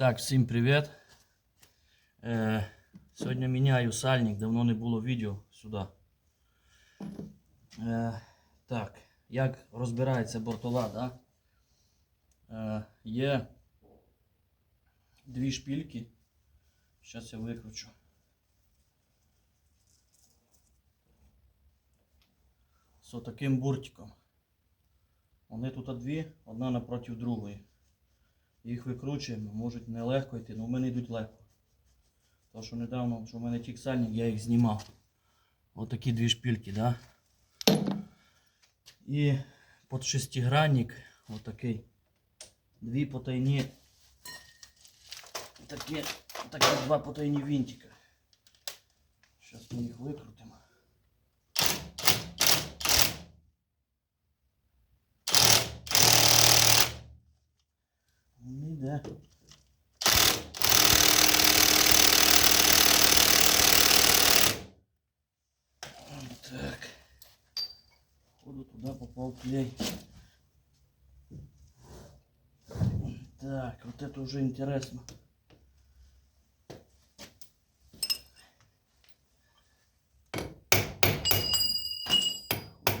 Так, всім привіт. Е, сьогодні міняю сальник, давно не було відео сюди. Е, так, як розбирається бортова, да? Е, є дві шпільки. Зараз я викручу. З таким буртиком. Вони тут дві, одна напроти другої. Їх викручуємо, можуть нелегко йти, але в мене йдуть легко. Тому що недавно, що в мене тік сальник, я їх знімав. Отакі дві шпильки, да? І під шестигранник, отакий. Дві потайні. Такі, такі два потайні винтика. Зараз ми їх викрутимо. Не йде. Так. Походу туда попал клей. Так, вот это уже интересно.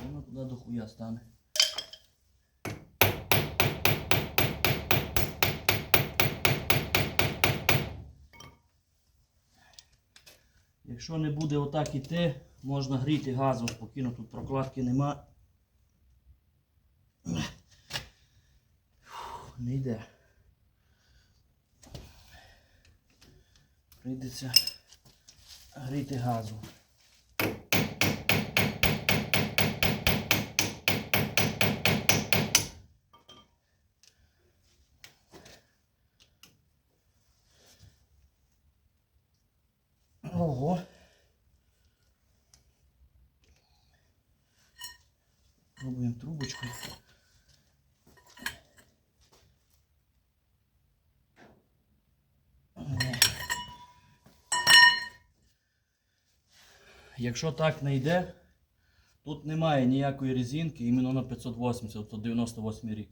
Воно туда до хуя стане. Якщо не буде отак іти, можна гріти газом спокійно, тут прокладки нема. Не йде. Прийдеться гріти газом. Пробуємо трубочкою. Ні. Якщо так не йде, тут немає ніякої резинки, іменно на 580, то 98 рік.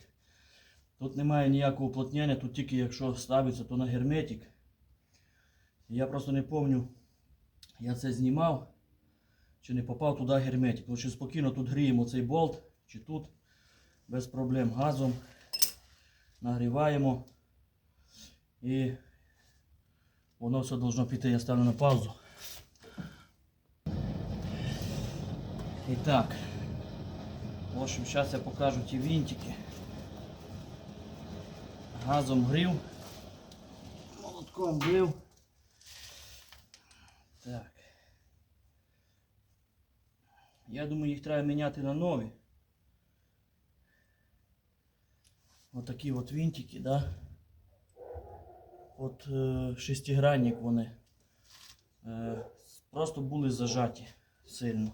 Тут немає ніякого уплотнення, тут тільки якщо ставиться, то на герметик. Я просто не пам'ятаю, я це знімав, чи не попав туди герметик. Тому що спокійно тут гріємо цей болт, чи тут, без проблем газом. Нагріваємо. І воно все должно піти, я ставлю на паузу. І так, в общем, зараз я покажу ті винтики. Газом грів, молотком бив. Так. Я думаю, їх треба міняти на нові. Отакі от винтики, да? От е, шестигранник вони. Е, просто були зажаті сильно.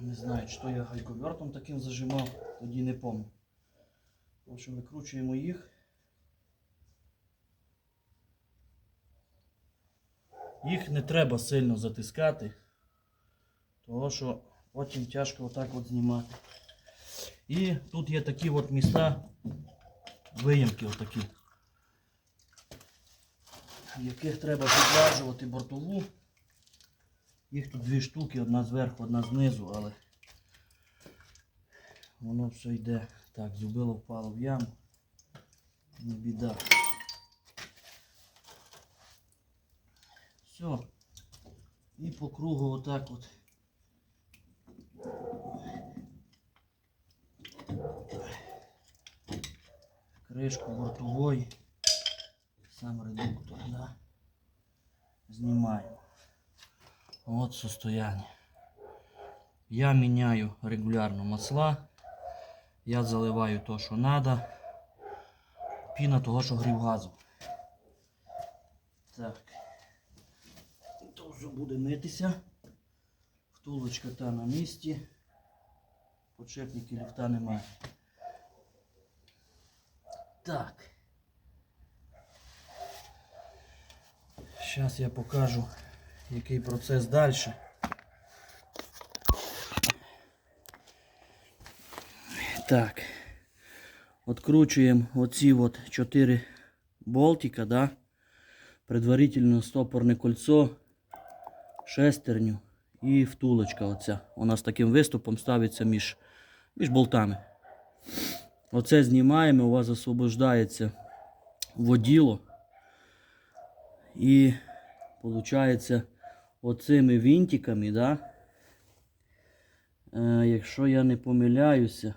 Не знаю, то я гайковертом таким зажимав, тоді не пам'ятаю. В общем, викручуємо їх. Їх не треба сильно затискати, тому що потім тяжко отак от знімати. І тут є такі от міста, виємки отакі, яких треба підважувати бортову. Їх тут дві штуки, одна зверху, одна знизу, але воно все йде. Так, зубило впало в яму. Не біда. Все. І по кругу отак от. Кришку бортової. Сам редуктор, да. Знімаємо. Вот состояние. Я меняю регулярно масла. Я заливаю то, що надо. Піна того, що грів газом. Так. То буде митися. Втулочка та на місці. Подшипники ліфта немає. Так. Зараз я покажу, який процес далі. Так. Откручуємо оці от 4 болтика, да? предварительно стопорне кольцо, шестерню і втулочка оця. Вона з таким виступом ставиться між, між болтами. Оце знімаємо, у вас освобождається воділо. І виходить оцими вінтиками, да? е, якщо я не помиляюся,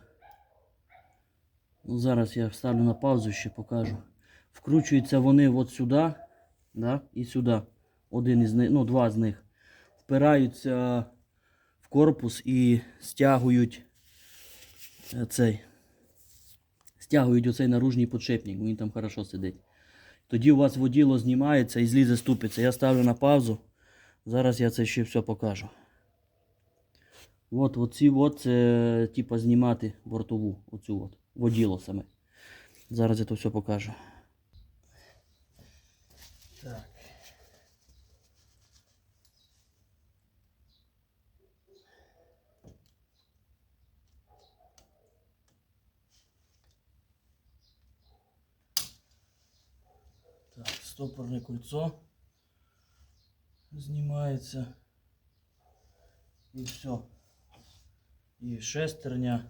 ну, зараз я вставлю на паузу ще покажу. Вкручуються вони от сюди, да? і сюди. Один із них, ну, два з них. Впираються в корпус і стягують е, цей. Стягують оцей наружній подшипник, він там хорошо сидить. Тоді у вас воділо знімається і злізе ступиться. Я ставлю на паузу. Зараз я це ще все покажу. От оці от це типа знімати бортову. Оцю от. Воділо саме. Зараз я то все покажу. Так. Так, стопорне кольцо знімається. І все. І шестерня.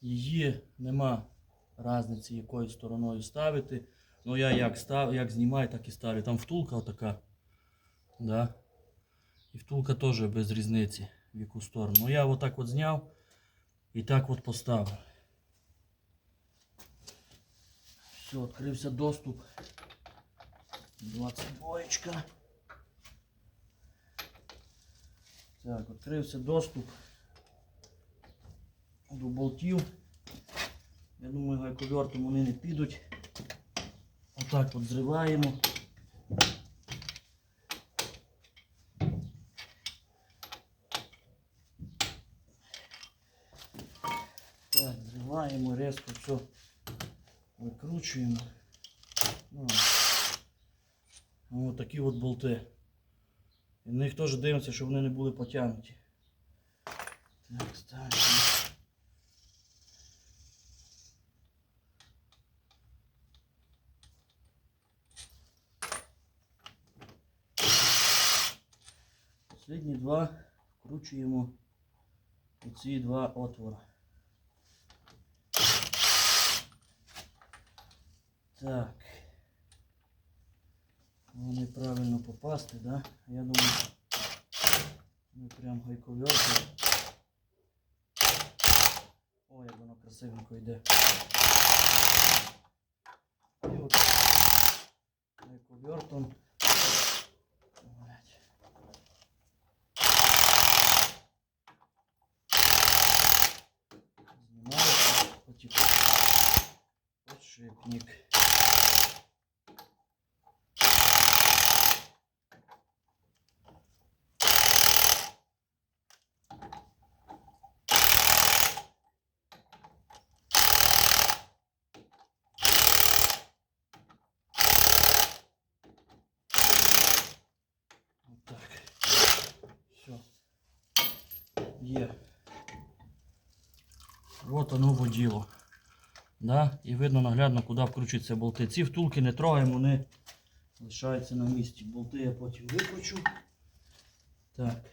Її нема різниці, якою стороною ставити. Ну я як став, як знімаю, так і ставлю. Там втулка отака. Да? І втулка теж без різниці, в яку сторону. Ну я отак от зняв і так от поставив. Все, відкрився доступ. 22. Так, відкрився доступ до болтів. Я думаю, гайковертом вони не підуть. Отак от зриваємо. Так, зриваємо, резко все викручуємо. Ну, Ось такі от болти. І на них теж дивимося, щоб вони не були потягнуті. Так, ставимо. Последні два вкручуємо у ці два отвори. Так. Вони правильно попасти, да? Я думаю, ми прям гайковерти. Ой, як воно красивенько йде. І от гайковертом. Знімається потім подшипник. Вот так. Все. Є. Вот оно воділо. Да? І видно наглядно, куди вкручуються болти. Ці втулки не трогаємо, вони лишаються на місці. Болти я потім викручу. Так.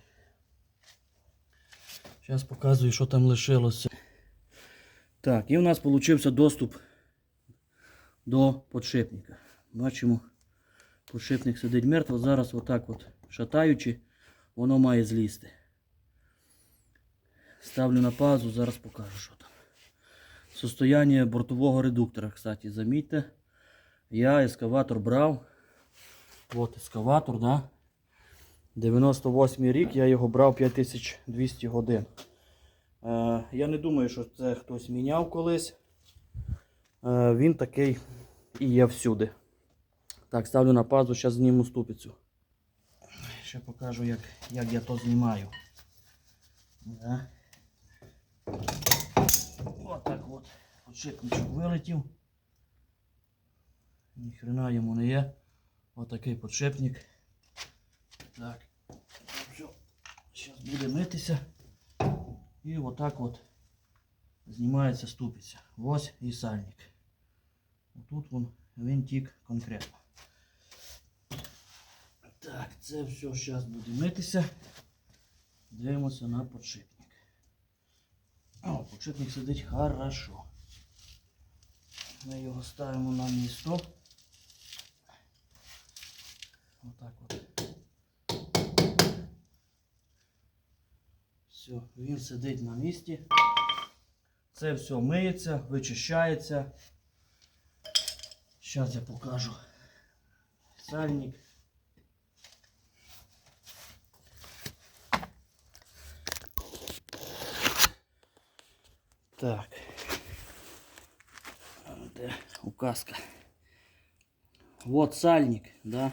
Зараз показую, що там лишилося. Так, і у нас вийшов доступ до подшипника. Бачимо, подшипник сидить мертво. Зараз отак от шатаючи, воно має злізти. Ставлю на паузу, зараз покажу, що там. Состояние бортового редуктора, кстати, замітьте. Я ескаватор брав. От ескаватор, да. 98 рік, я його брав 5200 годин. Е, я не думаю, що це хтось міняв колись. Е, він такий і є всюди. Так, ставлю на паузу, зараз зніму ступицю. Ще покажу, як, як я то знімаю. Да. Отак от. Подшипничок вилетів. Ніхрена йому не є. Отакий подшипник. Так. Все. Зараз буде митися. І отак от знімається ступиця. Ось і сальник. Отут вон винтик конкретно. Так, це все зараз буде митися. Дивимося на подшипник. О, подшипник сидить хорошо. Ми його ставимо на місто. Отак от. Все, він сидить на місці. Це все миється, вичищається. Зараз я покажу сальник. Так. Де указка? Вот сальник, да?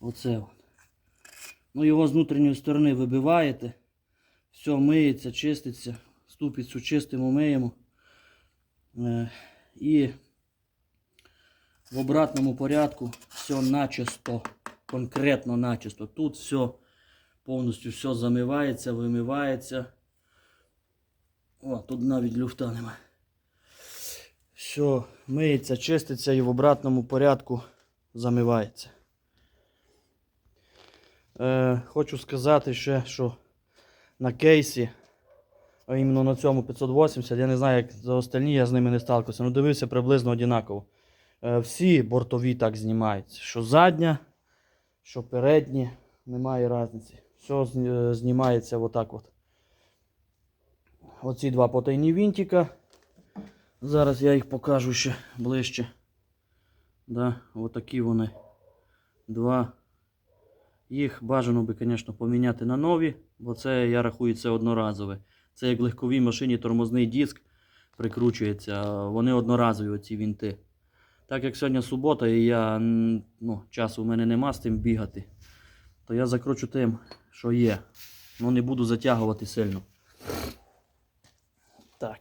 Оце от. Ну його з внутрішньої сторони вибиваєте. Все миється, чиститься. Ступицю чистимо, миємо. Е, і в обратному порядку все начисто. Конкретно начисто. Тут все повністю все замивається, вимивається. О, тут навіть люфта нема. Все миється, чиститься і в обратному порядку замивається. Е, хочу сказати ще, що на кейсі, а іменно на цьому 580, я не знаю, як за остальні, я з ними не сталкивався, але дивився приблизно однаково. Е, всі бортові так знімаються. Що задня, що передні, немає різниці. Все е, знімається отак от. Оці два потайні вінтика. Зараз я їх покажу ще ближче. Да, отакі вони. Два. Їх бажано би, звісно, поміняти на нові, бо це, я рахую, це одноразове. Це як в легковій машині тормозний диск прикручується. Вони одноразові, оці вінти. Так як сьогодні субота і я, ну, часу в мене нема з тим бігати, то я закручу тим, що є. Ну не буду затягувати сильно. Так.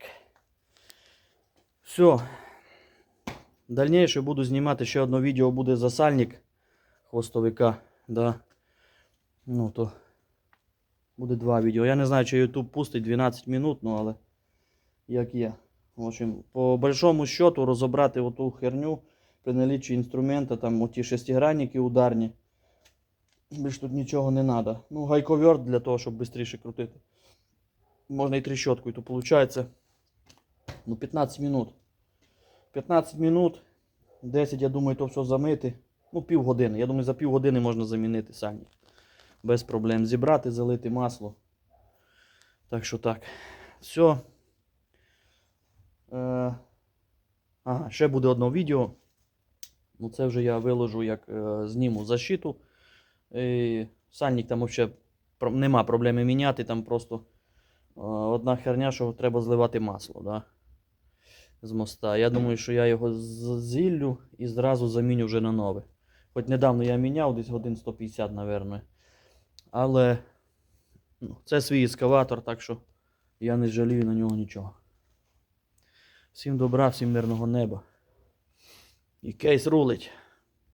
Все. Дальніше буду знімати ще одне відео буде за сальник хвостовика. Да. Ну то буде два відео. Я не знаю, чи YouTube пустить 12 минут, ну але як є. В общем, по большому счету розібрати оту херню при наліччі інструмента, там оті шестигранники ударні. Більш тут нічого не треба. Ну, гайковерт для того, щоб швидше крутити. Можна і трещоткою, то виходить ну, 15 минут. 15 минут, 10, я думаю, то все замити. Ну, півгодини. Я думаю, за півгодини можна замінити сальник. Без проблем. Зібрати, залити масло. Так що так. Все. Е, ага, ще буде одне відео. Ну, це вже я виложу, як е, зніму защиту. І сальник там взагалі нема проблеми міняти, там просто одна херня, що треба зливати масло. Да? З моста. Я думаю, що я його зіллю і зразу заміню вже на нове. Хоч недавно я міняв, десь годин 150, мабуть. Але ну, це свій ескаватор, так що я не жалію на нього нічого. Всім добра, всім мирного неба. І кейс рулить.